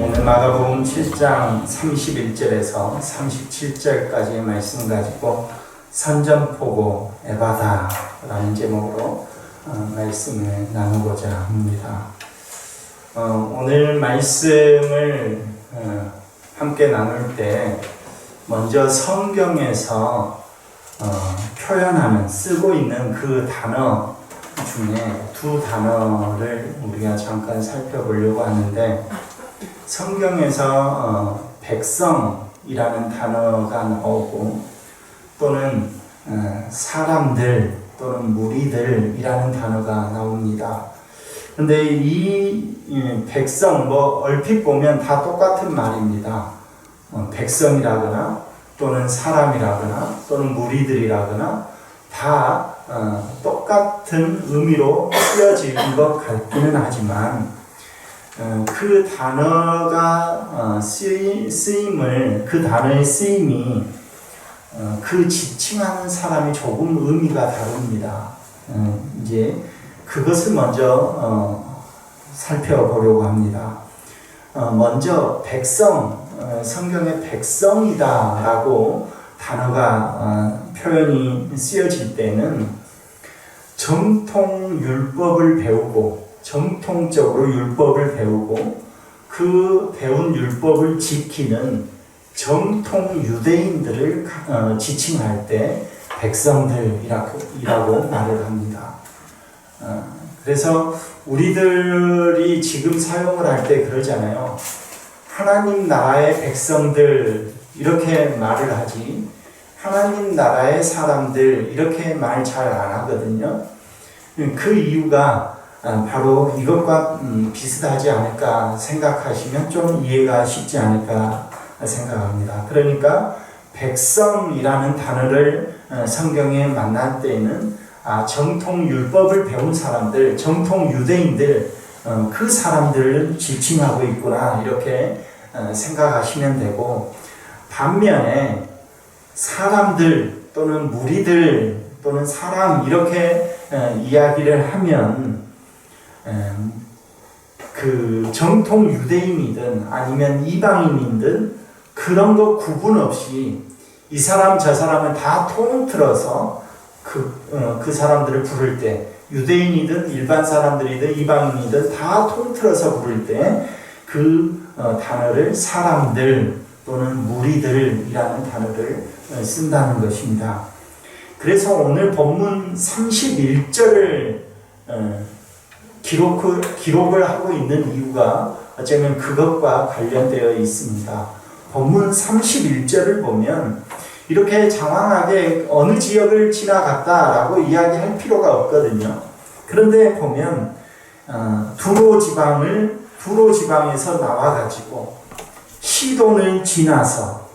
오늘 마가복음 7장 31절에서 37절까지의 말씀 가지고 선전포고 에바다라는 제목으로 어, 말씀을 나누고자 합니다. 어, 오늘 말씀을 어, 함께 나눌 때 먼저 성경에서 어, 표현하는 쓰고 있는 그 단어 중에 두 단어를 우리가 잠깐 살펴보려고 하는데 성경에서 어, 백성이라는 단어가 나오고 또는 어, 사람들 또는 무리들이라는 단어가 나옵니다. 근데 이 예, 백성 뭐 얼핏 보면 다 똑같은 말입니다. 어, 백성이라거나 또는 사람이라거나 또는 무리들이라거나 다 어, 똑같은 의미로 쓰여지는 것 같기는 하지만 어, 그 단어가 어, 쓰임, 쓰임을 그 단어의 쓰임이 어, 그 지칭하는 사람이 조금 의미가 다릅니다. 어, 이제 그것을 먼저 어, 살펴보려고 합니다. 어, 먼저 백성 어, 성경에 백성이다라고 단어가 어, 표현이 쓰여질 때는 정통 율법을 배우고 정통적으로 율법을 배우고 그 배운 율법을 지키는 정통 유대인들을 어, 지칭할 때 백성들이라고 말을 합니다. 어, 그래서 우리들이 지금 사용을 할 때 그러잖아요. 하나님 나라의 백성들 이렇게 말을 하지 하나님 나라의 사람들 이렇게 말 잘 안 하거든요. 그 이유가 아, 바로 이것과 음, 비슷하지 않을까 생각하시면 좀 이해가 쉽지 않을까 생각합니다. 그러니까 백성이라는 단어를 어, 성경에 만날 때에는 아, 정통 율법을 배운 사람들, 정통 유대인들 어, 그 사람들을 지칭하고 있구나 이렇게 어, 생각하시면 되고 반면에 사람들 또는 무리들 또는 사람 이렇게 이야기를 하면 그 정통 유대인이든 아니면 이방인이든 그런 거 구분 없이 이 사람 저 사람은 다 통틀어서 그, 어, 그 사람들을 부를 때 유대인이든 일반 사람들이든 이방인이든 다 통틀어서 부를 때그 어, 단어를 사람들 또는 무리들이라는 단어를 어, 쓴다는 것입니다. 그래서 오늘 본문 31절을 어, 기록, 기록을 하고 있는 이유가 어쩌면 그것과 관련되어 있습니다. 본문 31절을 보면 이렇게 장황하게 어느 지역을 지나갔다라고 이야기할 필요가 없거든요. 그런데 보면 어, 두로 지방을 두로 지방에서 나와가지고 시돈을 지나서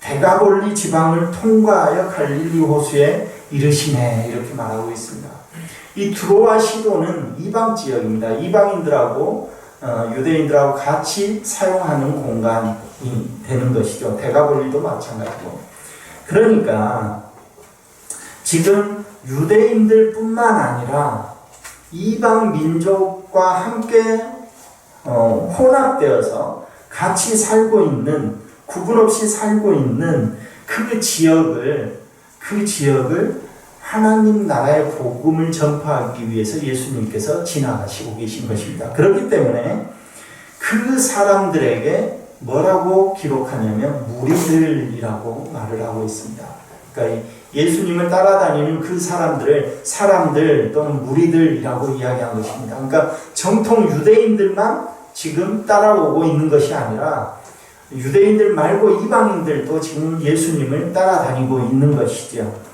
대가볼리 지방을 통과하여 갈릴리 호수에 이르시네 이렇게 말하고 있습니다. 이 두로와 시도는 이방 지역입니다. 이방인들하고 어, 유대인들하고 같이 사용하는 공간이 되는 것이죠. 대가볼리도 마찬가지고. 그러니까 지금 유대인들뿐만 아니라 이방 민족과 함께 어, 혼합되어서 같이 살고 있는 구분 없이 살고 있는 그 지역을 그 지역을 하나님 나라의 복음을 전파하기 위해서 예수님께서 지나가시고 계신 것입니다. 그렇기 때문에 그 사람들에게 뭐라고 기록하냐면 무리들이라고 말을 하고 있습니다. 그러니까 예수님을 따라다니는 그 사람들을 사람들 또는 무리들이라고 이야기한 것입니다. 그러니까 정통 유대인들만 지금 따라오고 있는 것이 아니라 유대인들 말고 이방인들도 지금 예수님을 따라다니고 있는 것이죠.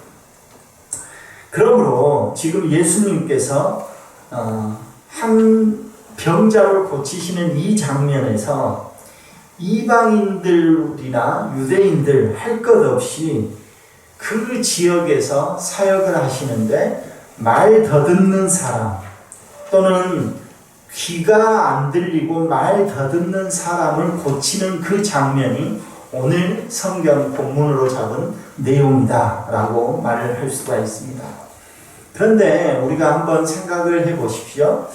그러므로 지금 예수님께서 어, 한 병자를 고치시는 이 장면에서 이방인들이나 유대인들 할 것 없이 그 지역에서 사역을 하시는데 말 더듬는 사람 또는 귀가 안 들리고 말 더듬는 사람을 고치는 그 장면이 오늘 성경 본문으로 잡은 내용이다라고 말을 할 수가 있습니다. 그런데 우리가 한번 생각을 해 보십시오.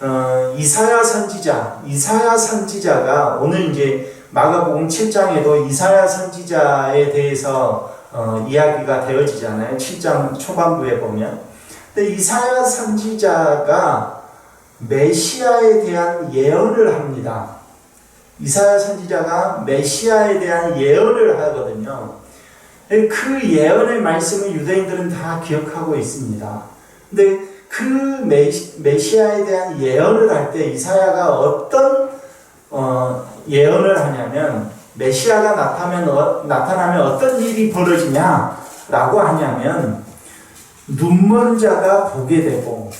어, 이사야 선지자, 이사야 선지자가 오늘 이제 마가복음 7장에도 이사야 선지자에 대해서 어, 이야기가 되어지잖아요. 7장 초반부에 보면. 근데 이사야 선지자가 메시아에 대한 예언을 합니다. 이사야 선지자가 메시아에 대한 예언을 하거든요. 그 예언의 말씀을 유대인들은 다 기억하고 있습니다. 근데 그 메시, 메시 아에 대한 예언을 할 때 이사야가 어떤 어, 예언을 하냐면 메시아가 나타나면, 어, 나타나면 어떤 일이 벌어지냐라고 하냐면 눈먼 자가 보게 되고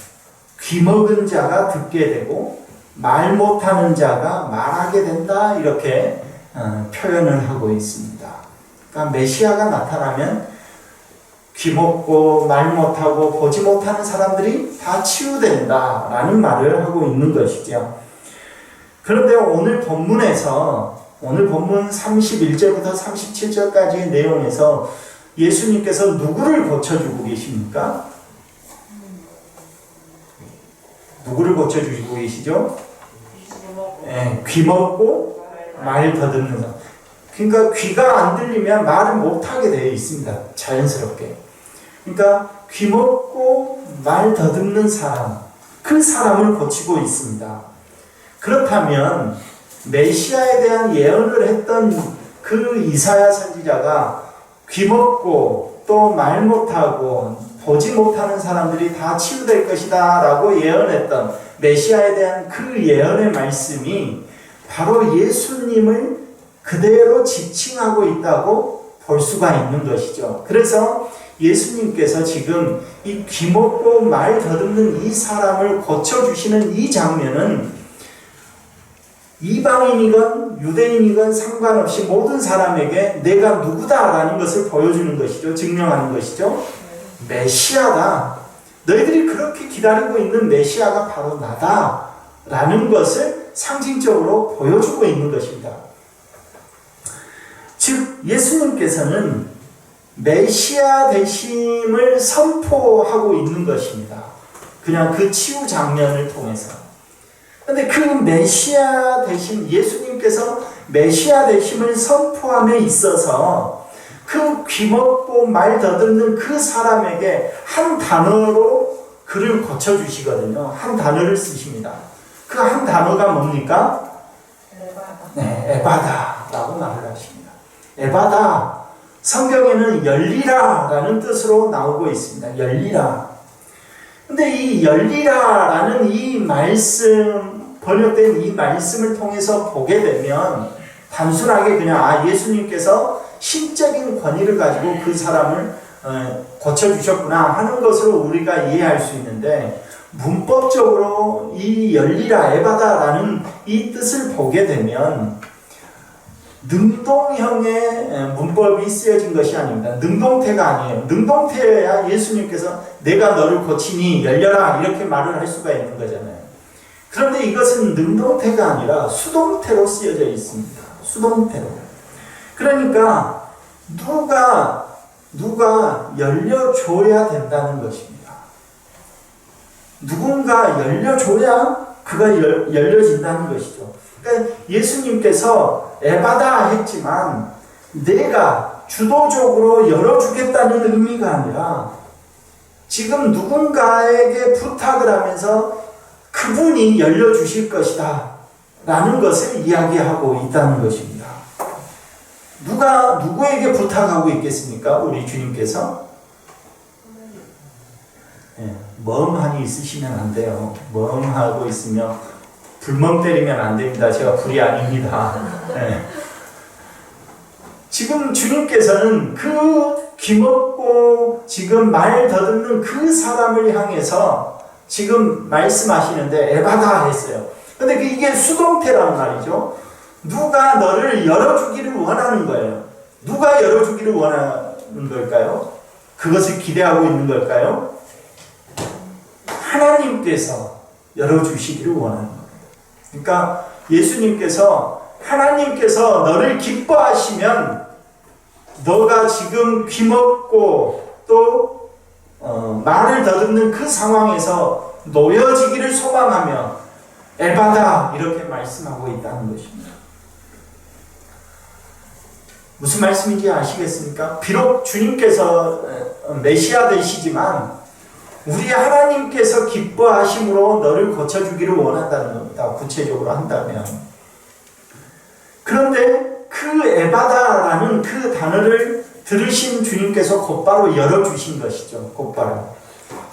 귀 먹은 자가 듣게 되고 말 못하는 자가 말하게 된다 이렇게 어, 표현을 하고 있습니다. 그러니까 메시아가 나타나면 귀 먹고 말 못하고 보지 못하는 사람들이 다 치유된다라는 말을 하고 있는 것이죠. 그런데 오늘 본문에서 오늘 본문 31절부터 37절까지의 내용에서 예수님께서 누구를 고쳐주고 계십니까? 누구를 고쳐주시고 계시죠? 예, 귀 먹고 말 더듬는 사람. 그러니까 귀가 안 들리면 말을 못하게 되어 있습니다. 자연스럽게. 그러니까 귀 먹고 말 더듬는 사람, 그 사람을 고치고 있습니다. 그렇다면 메시아에 대한 예언을 했던 그 이사야 선지자가 귀 먹고 또 말 못하고 보지 못하는 사람들이 다 치유될 것이다 라고 예언했던 메시아에 대한 그 예언의 말씀이 바로 예수님을 그대로 지칭하고 있다고 볼 수가 있는 것이죠. 그래서 예수님께서 지금 이 귀먹고 말 더듬는 이 사람을 고쳐주시는 이 장면은 이방인이건 유대인이건 상관없이 모든 사람에게 내가 누구다라는 것을 보여주는 것이죠. 증명하는 것이죠. 메시아다. 너희들이 그렇게 기다리고 있는 메시아가 바로 나다. 라는 것을 상징적으로 보여주고 있는 것입니다. 즉, 예수님께서는 메시아 되심을 선포하고 있는 것입니다. 그냥 그 치유 장면을 통해서. 근데 그 메시아 되심, 예수님께서 메시아 되심을 선포함에 있어서 그 귀먹고 말 더듬는 그 사람에게 한 단어로 그를 고쳐주시거든요. 한 단어를 쓰십니다. 그 한 단어가 뭡니까? 네, 에바다라고 말을 하십니다. 에바다. 성경에는 열리라 라는 뜻으로 나오고 있습니다. 열리라. 근데 이 열리라 라는 이 말씀, 번역된 이 말씀을 통해서 보게 되면 단순하게 그냥 아, 예수님께서 신적인 권위를 가지고 그 사람을 어, 고쳐주셨구나 하는 것으로 우리가 이해할 수 있는데 문법적으로 이 열리라 에바다라는 이 뜻을 보게 되면 능동형의 문법이 쓰여진 것이 아닙니다. 능동태가 아니에요. 능동태야 예수님께서 내가 너를 고치니 열려라 이렇게 말을 할 수가 있는 거잖아요. 그런데 이것은 능동태가 아니라 수동태로 쓰여져 있습니다. 수동태로. 그러니까 누가 누가 열려줘야 된다는 것입니다. 누군가 열려줘야 그가 열, 열려진다는 것이죠. 그러니까 예수님께서 에바다 했지만 내가 주도적으로 열어주겠다는 의미가 아니라 지금 누군가에게 부탁을 하면서 그분이 열려주실 것이다 라는 것을 이야기하고 있다는 것입니다. 누가 누구에게 부탁하고 있겠습니까? 우리 주님께서 네, 멍하니 있으시면 안 돼요. 멍하고 있으면 불멍 때리면 안 됩니다. 제가 불이 아닙니다. 네. 지금 주님께서는 그 귀먹고 지금 말 더듬는 그 사람을 향해서 지금 말씀하시는데 에바다 했어요. 근데 이게 수동태란 말이죠. 누가 너를 열어주기를 원하는 거예요. 누가 열어주기를 원하는 걸까요? 그것을 기대하고 있는 걸까요? 하나님께서 열어주시기를 원하는 거예요. 그러니까 예수님께서 하나님께서 너를 기뻐하시면 너가 지금 귀먹고 또 어, 말을 더듬는 그 상황에서 놓여지기를 소망하며 에바다 이렇게 말씀하고 있다는 것입니다. 무슨 말씀인지 아시겠습니까? 비록 주님께서 어, 메시아 되시지만 우리 하나님께서 기뻐하심으로 너를 고쳐주기를 원한다는 겁니다. 구체적으로 한다면. 그런데 그 에바다라는 그 단어를 들으신 주님께서 곧바로 열어주신 것이죠. 곧바로.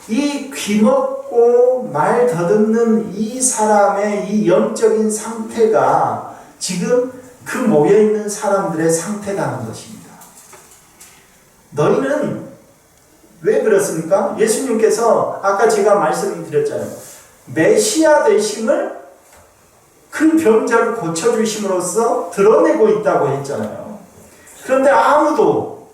이 귀먹고 말 더듬는 이 사람의 이 영적인 상태가 지금 그 모여있는 사람들의 상태라는 것입니다. 너희는 왜 그렇습니까? 예수님께서 아까 제가 말씀드렸잖아요. 메시아 되심을 큰 병자를 고쳐주심으로써 드러내고 있다고 했잖아요. 그런데 아무도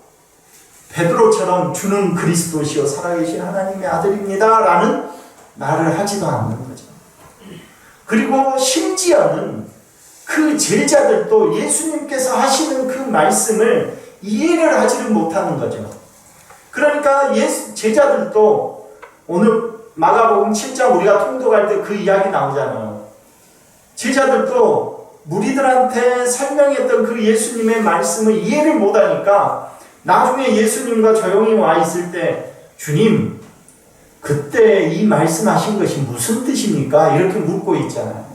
베드로처럼 주는 그리스도시요 살아계신 하나님의 아들입니다. 라는 말을 하지도 않는 거죠. 그리고 심지어는 그 제자들도 예수님께서 하시는 그 말씀을 이해를 하지를 못하는 거죠. 그러니까 예수, 제자들도 오늘 마가복음 7장 우리가 통독할 때 그 이야기 나오잖아요. 제자들도 무리들한테 설명했던 그 예수님의 말씀을 이해를 못하니까 나중에 예수님과 조용히 와 있을 때 주님 그때 이 말씀하신 것이 무슨 뜻입니까? 이렇게 묻고 있잖아요.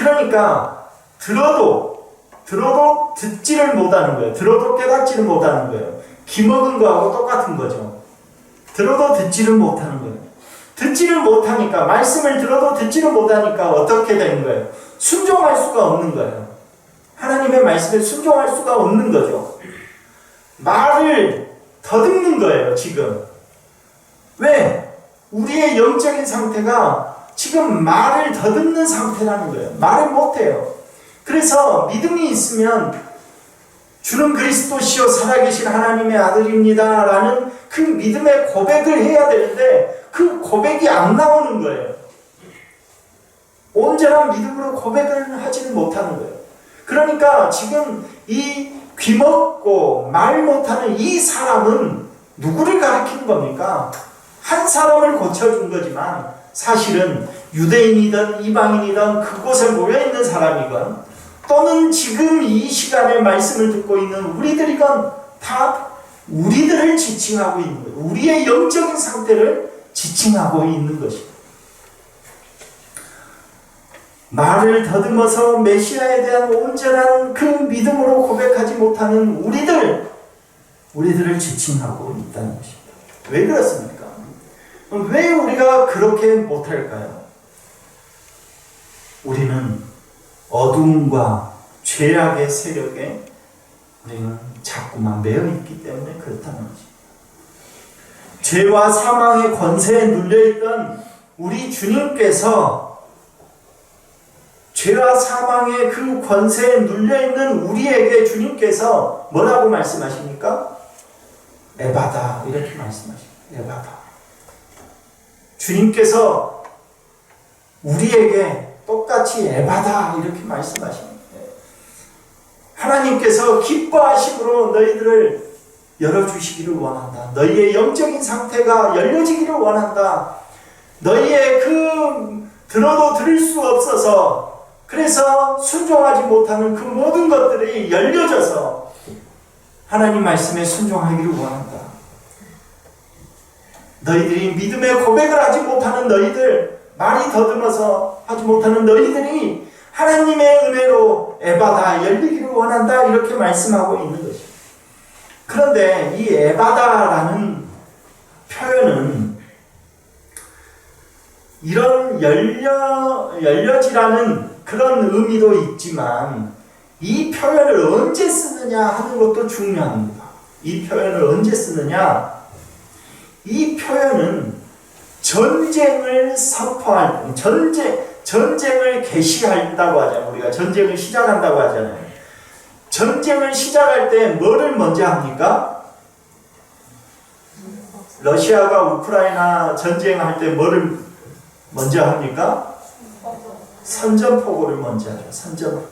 그러니까 들어도 들어도 듣지를 못하는 거예요. 들어도 깨닫지를 못하는 거예요. 기먹은 거하고 똑같은 거죠. 들어도 듣지를 못하는 거예요. 듣지를 못하니까 말씀을 들어도 듣지를 못하니까 어떻게 되는 거예요? 순종할 수가 없는 거예요. 하나님의 말씀에 순종할 수가 없는 거죠. 말을 더듬는 거예요, 지금. 왜? 우리의 영적인 상태가 지금 말을 더듬는 상태라는 거예요. 말을 못해요. 그래서 믿음이 있으면 주는 그리스도시요 살아계신 하나님의 아들입니다. 라는 그 믿음의 고백을 해야 되는데 그 고백이 안 나오는 거예요. 온전한 믿음으로 고백을 하지는 못하는 거예요. 그러니까 지금 이 귀먹고 말 못하는 이 사람은 누구를 가리키는 겁니까? 한 사람을 고쳐준 거지만 사실은 유대인이든 이방인이든 그곳에 모여 있는 사람이건 또는 지금 이 시간에 말씀을 듣고 있는 우리들이건 다 우리들을 지칭하고 있는 거예요. 우리의 영적인 상태를 지칭하고 있는 것입니다. 말을 더듬어서 메시아에 대한 온전한 그 믿음으로 고백하지 못하는 우리들, 우리들을 지칭하고 있다는 것입니다. 왜 그렇습니까? 왜 우리가 그렇게 못할까요? 우리는 어둠과 죄악의 세력에 우리는 자꾸만 매여 있기 때문에 그렇다는 것입니다. 죄와 사망의 권세에 눌려있던 우리 주님께서 죄와 사망의 그 권세에 눌려있는 우리에게 주님께서 뭐라고 말씀하십니까? 에바다 이렇게 말씀하십니다. 에바다. 주님께서 우리에게 똑같이 에바다 이렇게 말씀하십니다. 하나님께서 기뻐하심으로 너희들을 열어주시기를 원한다. 너희의 영적인 상태가 열려지기를 원한다. 너희의 그 들어도 들을 수 없어서 그래서 순종하지 못하는 그 모든 것들이 열려져서 하나님 말씀에 순종하기를 원한다. 너희들이 믿음의 고백을 하지 못하는 너희들, 말이 더듬어서 하지 못하는 너희들이 하나님의 은혜로 에바다 열리기를 원한다 이렇게 말씀하고 있는 것입니다. 그런데 이 에바다라는 표현은 이런 열려 열려지라는 그런 의미도 있지만 이 표현을 언제 쓰느냐 하는 것도 중요합니다. 이 표현을 언제 쓰느냐? 이 표현은 전쟁을 선포할 때, 전쟁 전쟁을 개시한다고 하잖아요. 우리가 전쟁을 시작한다고 하잖아요. 전쟁을 시작할 때 뭐를 먼저 합니까? 러시아가 우크라이나 전쟁할 때 뭐를 먼저 합니까? 선전포고를 먼저 하죠. 선전.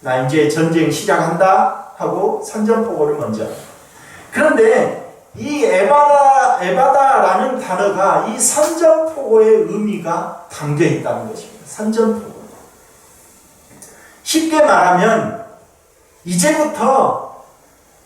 나 이제 전쟁 시작한다 하고 선전포고를 먼저. 그런데 이 에바다, 에바다라는 단어가 이 선전포고의 의미가 담겨 있다는 것입니다. 선전포고. 쉽게 말하면 이제부터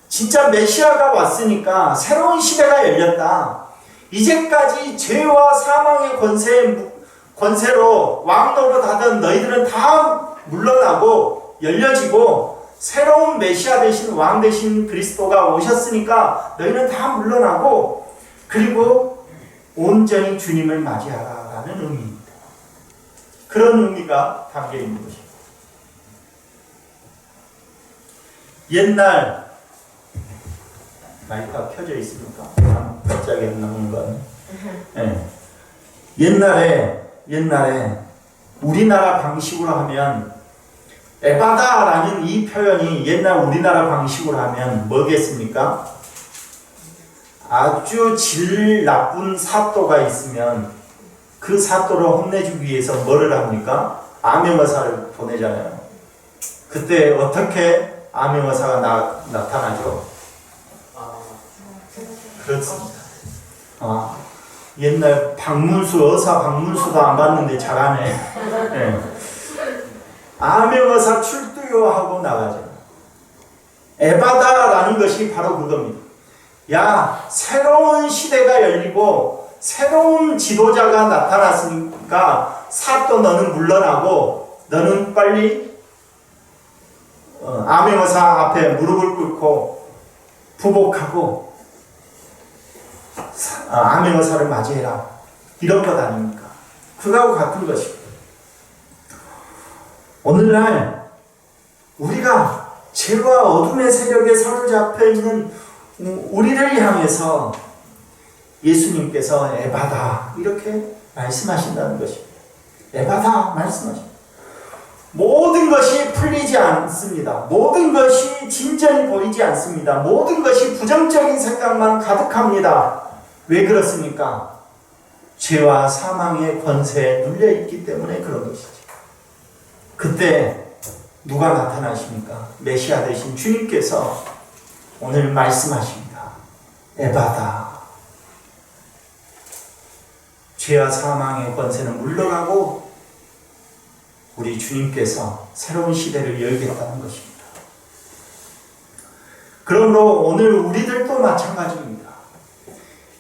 진짜 메시아가 왔으니까 새로운 시대가 열렸다. 이제까지 죄와 사망의 권세, 권세로 왕노릇 하던 너희들은 다 물러나고 열려지고 새로운 메시아 대신 왕 대신 그리스도가 오셨으니까 너희는 다 물러나고 그리고 온전히 주님을 맞이하라라는 의미입니다. 그런 의미가 담겨 있는 것입니다. 옛날 마이크가 켜져 있습니까? 갑자기 안 나오는? 네. 옛날에 옛날에 우리나라 방식으로 하면 에바다라는 이 표현이 옛날 우리나라 방식으로 하면 뭐겠습니까? 아주 질 나쁜 사또가 있으면 그 사또를 혼내주기 위해서 뭐를 합니까? 암행어사를 보내잖아요. 그때 어떻게 암행어사가 나, 나타나죠? 그렇습니다. 아, 옛날 박문수, 어사 박문수도 안 봤는데 잘하네. 네. 암행어사 출두요 하고 나가죠. 에바다라는 것이 바로 그겁니다. 야, 새로운 시대가 열리고 새로운 지도자가 나타났으니까 사또 너는 물러나고 너는 빨리 어, 암행어사 앞에 무릎을 꿇고 부복하고 사- 아, 암행어사를 맞이해라. 이런 것 아닙니까? 그거하고 같은 것입니다. 오늘날 우리가 죄와 어둠의 세력에 사로잡혀 있는 우리를 향해서 예수님께서 에바다 이렇게 말씀하신다는 것입니다. 에바다 말씀하십니다. 모든 것이 풀리지 않습니다. 모든 것이 진전이 보이지 않습니다. 모든 것이 부정적인 생각만 가득합니다. 왜 그렇습니까? 죄와 사망의 권세에 눌려 있기 때문에 그런 것이죠. 그때 누가 나타나십니까? 메시아 되신 주님께서 오늘 말씀하십니다. 에바다. 죄와 사망의 권세는 물러가고 우리 주님께서 새로운 시대를 열겠다는 것입니다. 그러므로 오늘 우리들도 마찬가지입니다.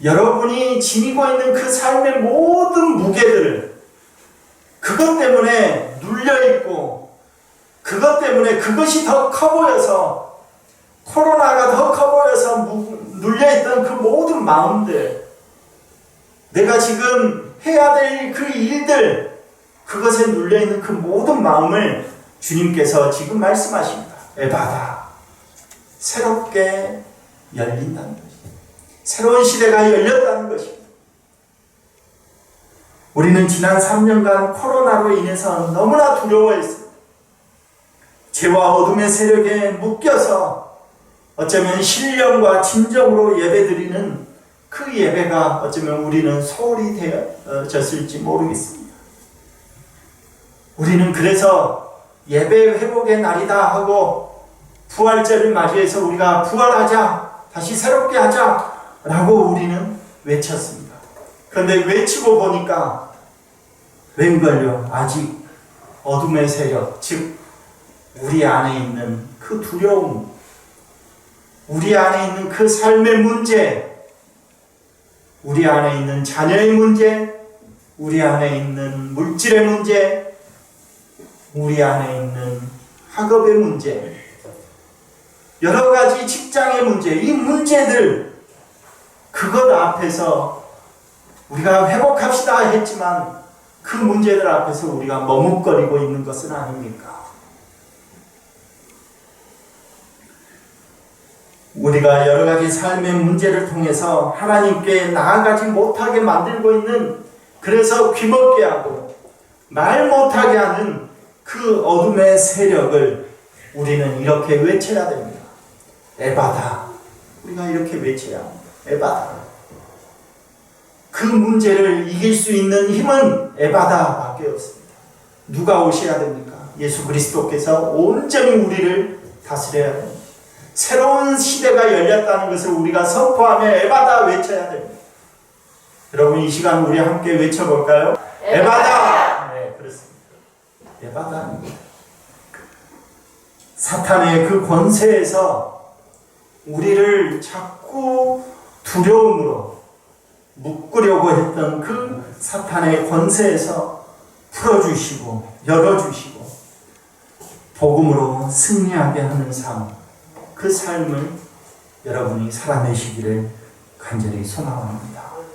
여러분이 지니고 있는 그 삶의 모든 무게들, 그것 때문에 눌려있고, 그것 때문에 그것이 더 커 보여서, 코로나가 더 커 보여서 무- 눌려있던 그 모든 마음들, 내가 지금 해야 될 그 일들, 그것에 눌려있는 그 모든 마음을 주님께서 지금 말씀하십니다. 에바다. 새롭게 열린다는 것입니다. 새로운 시대가 열렸다는 것입니다. 우리는 지난 3년간 코로나로 인해서 너무나 두려워했습니다. 죄와 어둠의 세력에 묶여서 어쩌면 신령과 진정으로 예배드리는 그 예배가 어쩌면 우리는 소홀히 되어졌을지 모르겠습니다. 우리는 그래서 예배 회복의 날이다 하고 부활절을 맞이해서 우리가 부활하자, 다시 새롭게 하자 라고 우리는 외쳤습니다. 그런데 외치고 보니까 웬걸요? 아직 어둠의 세력, 즉 우리 안에 있는 그 두려움, 우리 안에 있는 그 삶의 문제, 우리 안에 있는 자녀의 문제, 우리 안에 있는 물질의 문제, 우리 안에 있는 학업의 문제, 여러 가지 직장의 문제, 이 문제들, 그것 앞에서 우리가 회복합시다 했지만 그 문제들 앞에서 우리가 머뭇거리고 있는 것은 아닙니까? 우리가 여러 가지 삶의 문제를 통해서 하나님께 나아가지 못하게 만들고 있는 그래서 귀먹게 하고 말 못하게 하는 그 어둠의 세력을 우리는 이렇게 외쳐야 됩니다. 에바다. 우리가 이렇게 외쳐야 합니다. 에바다. 그 문제를 이길 수 있는 힘은 에바다밖에 없습니다. 누가 오셔야 됩니까? 예수 그리스도께서 온전히 우리를 다스려야 됩니다. 새로운 시대가 열렸다는 것을 우리가 선포하며 에바다 외쳐야 됩니다. 여러분 이 시간 우리 함께 외쳐볼까요? 에바다! 네, 그렇습니다. 에바다. 사탄의 그 권세에서 우리를 자꾸 두려움으로 묶으려고 했던 그 사탄의 권세에서 풀어주시고 열어주시고 복음으로 승리하게 하는 삶, 그 삶을 여러분이 살아내시기를 간절히 소망합니다.